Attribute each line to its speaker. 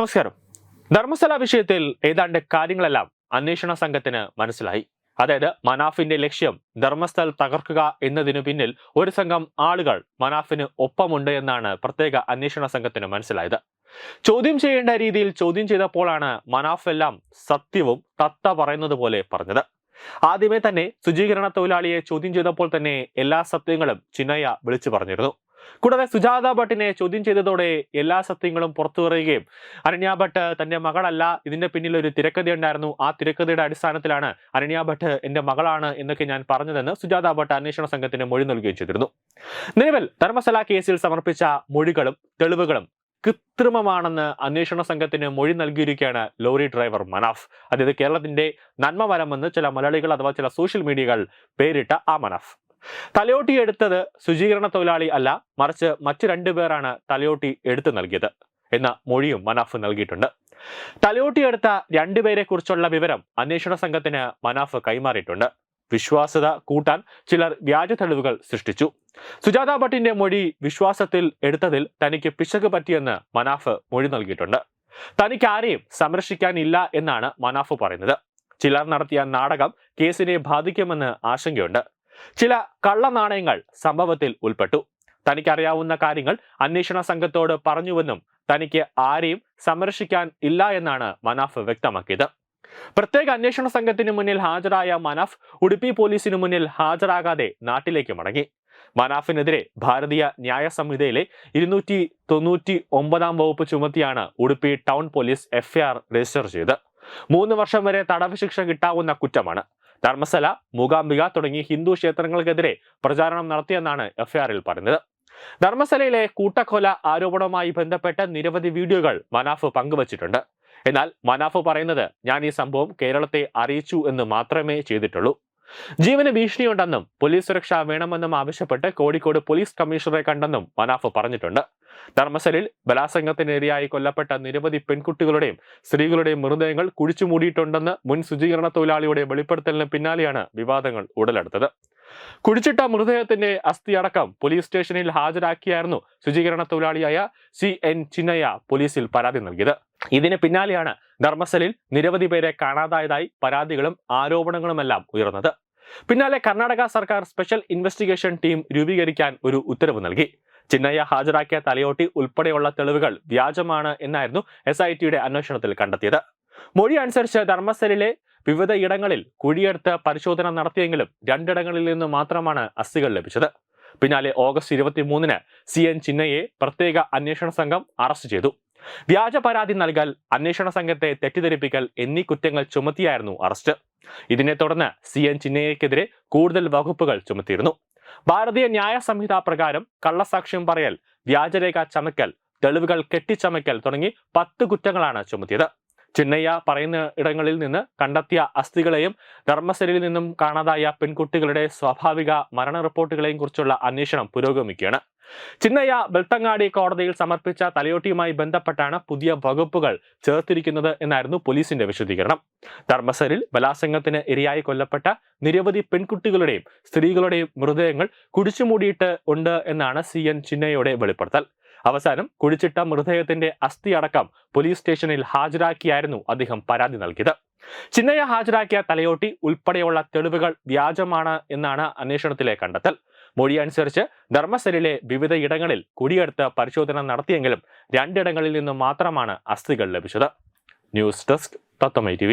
Speaker 1: നമസ്കാരം. ധർമ്മസ്ഥല വിഷയത്തിൽ ഏതാണ്ട് കാര്യങ്ങളെല്ലാം അന്വേഷണ സംഘത്തിന് മനസ്സിലായി. അതായത് മനാഫിന്റെ ലക്ഷ്യം ധർമ്മസ്ഥൽ തകർക്കുക എന്നതിനു പിന്നിൽ ഒരു സംഘം ആളുകൾ മനാഫിന് ഒപ്പമുണ്ട് എന്നാണ് പ്രത്യേക അന്വേഷണ സംഘത്തിന് മനസ്സിലായത്. ചോദ്യം ചെയ്യേണ്ട രീതിയിൽ ചോദ്യം ചെയ്തപ്പോഴാണ് മനാഫ് എല്ലാം സത്യവും തത്ത പറയുന്നത് പോലെ പറഞ്ഞത്. ആദ്യമേ തന്നെ ശുചീകരണ തൊഴിലാളിയെ ചോദ്യം ചെയ്തപ്പോൾ തന്നെ എല്ലാ സത്യങ്ങളും ചിന്നയ്യ വിളിച്ചു പറഞ്ഞിരുന്നു. കൂടാതെ സുജാത ഭട്ടിനെ ചോദ്യം ചെയ്തതോടെ എല്ലാ സത്യങ്ങളും പുറത്തു പറയുകയും അനന്യ ഭട്ട് തന്റെ മകളല്ല ഇതിന്റെ പിന്നിൽ ഒരു തിരക്കഥ ഉണ്ടായിരുന്നു ആ തിരക്കഥയുടെ അടിസ്ഥാനത്തിലാണ് അനന്യ ഭട്ട് എന്റെ മകളാണ് എന്നൊക്കെ ഞാൻ പറഞ്ഞതെന്ന് സുജാത ഭട്ട് അന്വേഷണ സംഘത്തിന് മൊഴി നൽകുകയും ചെയ്തിരുന്നു. നിലവിൽ ധർമ്മസ്ഥല കേസിൽ സമർപ്പിച്ച മൊഴികളും തെളിവുകളും കൃത്രിമമാണെന്ന് അന്വേഷണ സംഘത്തിന് മൊഴി നൽകിയിരിക്കുകയാണ് ലോറി ഡ്രൈവർ മനാഫ്. അതായത് കേരളത്തിന്റെ നന്മ വരമെന്ന് ചില മലയാളികൾ അഥവാ ചില സോഷ്യൽ മീഡിയകൾ പേരിട്ട ആ മനാഫ്. തലയോട്ടി എടുത്തത് ശുചീകരണ തൊഴിലാളി അല്ല മറിച്ച് മറ്റു രണ്ടുപേരാണ് തലയോട്ടി എടുത്തു നൽകിയത് എന്ന മൊഴിയും മനാഫ് നൽകിയിട്ടുണ്ട്. തലയോട്ടി എടുത്ത രണ്ടുപേരെ കുറിച്ചുള്ള വിവരം അന്വേഷണ സംഘത്തിന് മനാഫ് കൈമാറിയിട്ടുണ്ട്. വിശ്വാസ്യത കൂട്ടാൻ ചിലർ വ്യാജ തെളിവുകൾ സൃഷ്ടിച്ചു. സുജാത ഭട്ടിന്റെ മൊഴി വിശ്വാസത്തിൽ എടുത്തതിൽ തനിക്ക് പിശക് പറ്റിയെന്ന് മനാഫ് മൊഴി നൽകിയിട്ടുണ്ട്. തനിക്ക് ആരെയും സംരക്ഷിക്കാനില്ല എന്നാണ് മനാഫ് പറയുന്നത്. ചിലർ നടത്തിയ നാടകം കേസിനെ ബാധിക്കുമെന്ന് ആശങ്കയുണ്ട്. ചില കള്ളനാണയങ്ങൾ സംഭവത്തിൽ ഉൾപ്പെട്ടു. തനിക്കറിയാവുന്ന കാര്യങ്ങൾ അന്വേഷണ സംഘത്തോട് പറഞ്ഞുവെന്നും തനിക്ക് ആരെയും സംരക്ഷിക്കാൻ ഇല്ല എന്നാണ് മനാഫ് വ്യക്തമാക്കിയത്. പ്രത്യേക അന്വേഷണ സംഘത്തിന് മുന്നിൽ ഹാജരായ മനാഫ് ഉടുപ്പി പോലീസിനു മുന്നിൽ ഹാജരാകാതെ നാട്ടിലേക്ക് മടങ്ങി. മനാഫിനെതിരെ ഭാരതീയ ന്യായ സംഹിതയിലെ ഇരുന്നൂറ്റി തൊണ്ണൂറ്റി ഒമ്പതാം വകുപ്പ് ചുമത്തിയാണ് Udupi town police FIR register ചെയ്ത് മൂന്ന് വർഷം വരെ തടവ് ശിക്ഷ കിട്ടാവുന്ന കുറ്റമാണ്. ധർമ്മസ്ഥല മൂകാംബിക തുടങ്ങി ഹിന്ദു ക്ഷേത്രങ്ങൾക്കെതിരെ പ്രചാരണം നടത്തിയെന്നാണ് എഫ്ഐആറിൽ പറഞ്ഞത് ധർമ്മസ്ഥലയിലെ കൂട്ടക്കൊല ആരോപണവുമായി ബന്ധപ്പെട്ട നിരവധി വീഡിയോകൾ മനാഫ് പങ്കുവച്ചിട്ടുണ്ട്. എന്നാൽ മനാഫ് പറയുന്നത് ഞാൻ ഈ സംഭവം കേരളത്തെ അറിയിച്ചു എന്ന് മാത്രമേ ചെയ്തിട്ടുള്ളൂ. ജീവന് ഭീഷണിയുണ്ടെന്നും പോലീസ് സുരക്ഷ വേണമെന്നും ആവശ്യപ്പെട്ട് കോഴിക്കോട് പോലീസ് കമ്മീഷണറെ കണ്ടെന്നും മനാഫ് പറഞ്ഞിട്ടുണ്ട്. ധർമ്മസ്ഥലിൽ ബലാസംഗത്തിനെതിരായി കൊല്ലപ്പെട്ട നിരവധി പെൺകുട്ടികളുടെയും സ്ത്രീകളുടെയും മൃതദേഹങ്ങൾ കുഴിച്ചു മൂടിയിട്ടുണ്ടെന്ന് മുൻ ശുചീകരണ തൊഴിലാളിയുടെ വെളിപ്പെടുത്തലിന് പിന്നാലെയാണ് വിവാദങ്ങൾ ഉടലെടുത്തത്. കുഴിച്ചിട്ട മൃതദേഹത്തിന്റെ അസ്ഥി അടക്കം പോലീസ് സ്റ്റേഷനിൽ ഹാജരാക്കിയായിരുന്നു ശുചീകരണ തൊഴിലാളിയായ സി എൻ ചിന്നയ്യ പോലീസിൽ പരാതി നൽകിയത്. ഇതിന് പിന്നാലെയാണ് ധർമ്മസ്ഥലിൽ നിരവധി പേരെ കാണാതായതായി പരാതികളും ആരോപണങ്ങളുമെല്ലാം ഉയർന്നത്. പിന്നാലെ കർണാടക സർക്കാർ സ്പെഷ്യൽ ഇൻവെസ്റ്റിഗേഷൻ ടീം രൂപീകരിക്കാൻ ഒരു ഉത്തരവ് നൽകി. ചിന്നയ്യ ഹാജരാക്കിയ തലയോട്ടി ഉൾപ്പെടെയുള്ള തെളിവുകൾ വ്യാജമാണ് എന്നായിരുന്നു എസ് ഐ ടിയുടെ അന്വേഷണത്തിൽ കണ്ടെത്തിയത്. മൊഴി അനുസരിച്ച് ധർമ്മസ്ഥലിലെ വിവിധ ഇടങ്ങളിൽ കുഴിയെടുത്ത് പരിശോധന നടത്തിയെങ്കിലും രണ്ടിടങ്ങളിൽ നിന്ന് മാത്രമാണ് അസ്ഥികൾ ലഭിച്ചത്. പിന്നാലെ ഓഗസ്റ്റ് ഇരുപത്തി മൂന്നിന് സി എൻ ചിന്നയെ പ്രത്യേക അന്വേഷണ സംഘം അറസ്റ്റ് ചെയ്തു. വ്യാജ പരാതി നൽകൽ അന്വേഷണ സംഘത്തെ തെറ്റിദ്ധരിപ്പിക്കൽ എന്നീ കുറ്റങ്ങൾ ചുമത്തിയായിരുന്നു അറസ്റ്റ്. ഇതിനെ തുടർന്ന് സി എൻ ചിന്നയ്യക്കെതിരെ കൂടുതൽ വകുപ്പുകൾ ചുമത്തിയിരുന്നു. ഭാരതീയ ന്യായ സംഹിത പ്രകാരം കള്ളസാക്ഷ്യം പറയൽ വ്യാജരേഖ ചമയ്ക്കൽ തെളിവുകൾ കെട്ടിച്ചമയ്ക്കൽ തുടങ്ങി പത്ത് കുറ്റങ്ങളാണ് ചുമത്തിയത്. ചിന്നയ്യ പറയുന്ന ഇടങ്ങളിൽ നിന്ന് കണ്ടെത്തിയ അസ്ഥികളെയും ധർമ്മസ്ഥലിൽ നിന്നും കാണാതായ പെൺകുട്ടികളുടെ സ്വാഭാവിക മരണ റിപ്പോർട്ടുകളെയും കുറിച്ചുള്ള അന്വേഷണം പുരോഗമിക്കുകയാണ്. ചിന്നയ്യ ബെൽത്തങ്ങാടി കോടതിയിൽ സമർപ്പിച്ച തലയോട്ടിയുമായി ബന്ധപ്പെട്ടാണ് പുതിയ വകുപ്പുകൾ ചേർത്തിരിക്കുന്നത് എന്നായിരുന്നു പോലീസിന്റെ വിശദീകരണം. ധർമ്മസരിൽ ബലാസംഗത്തിന് ഇരയായി കൊല്ലപ്പെട്ട നിരവധി പെൺകുട്ടികളുടെയും സ്ത്രീകളുടെയും മൃതദേഹങ്ങൾ കുടിച്ചുമൂടിയിട്ട് ഉണ്ട് എന്നാണ് സി എൻ ചിന്നയ്യയുടെ വെളിപ്പെടുത്തൽ. അവസാനം കുഴിച്ചിട്ട മൃതദേഹത്തിന്റെ അസ്ഥി അടക്കം പോലീസ് സ്റ്റേഷനിൽ ഹാജരാക്കിയായിരുന്നു അദ്ദേഹം പരാതി നൽകിയത്. ചിന്നയ്യ ഹാജരാക്കിയ തലയോട്ടി ഉൾപ്പെടെയുള്ള തെളിവുകൾ വ്യാജമാണ് എന്നാണ് അന്വേഷണത്തിലെ കണ്ടെത്തൽ. മൊഴി അനുസരിച്ച് ധർമ്മസ്ഥലിലെ വിവിധ ഇടങ്ങളിൽ കുടിയെടുത്ത് പരിശോധന നടത്തിയെങ്കിലും രണ്ടിടങ്ങളിൽ നിന്നും മാത്രമാണ് അസ്ഥികൾ ലഭിച്ചത്. News desk തത്തമൈ T